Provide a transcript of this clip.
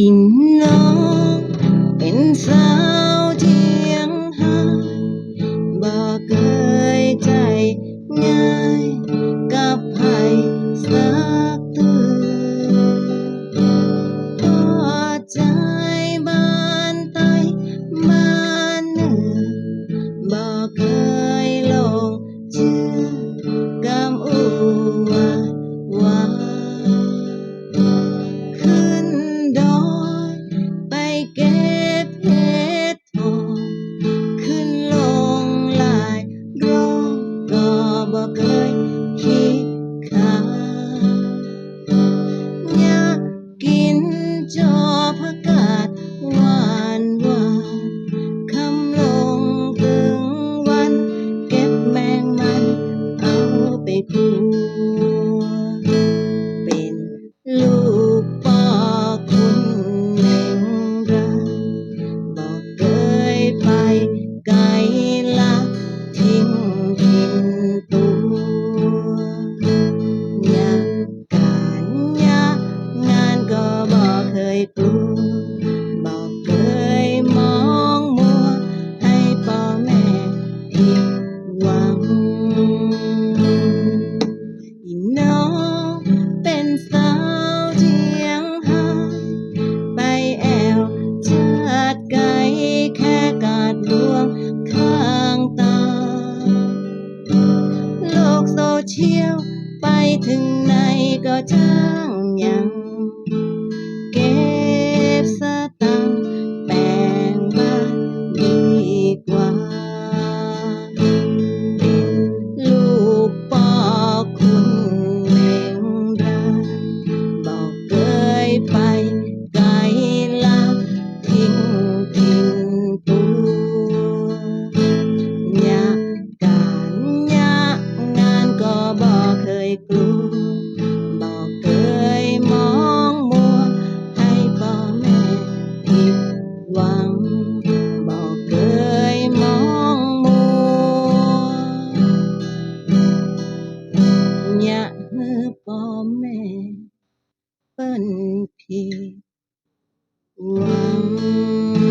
อินน้องเป็นสาว บอกเคยกลัวบอกเคยมองมัว ให้พ่อแม่ผิดหวังอีน้องเป็นสาวเทียงหายไปแอวชาติไกลแค่กาดลวงข้างตา โลกโซเชียลไปถึงไหนก็ช่างยัง บอกเคยกบอกเคยมองมัวให้พ่อแม่ผิดหวัง บอกเคยมองมัวอยากให้พ่อแม่เปิ้นผิดหวัง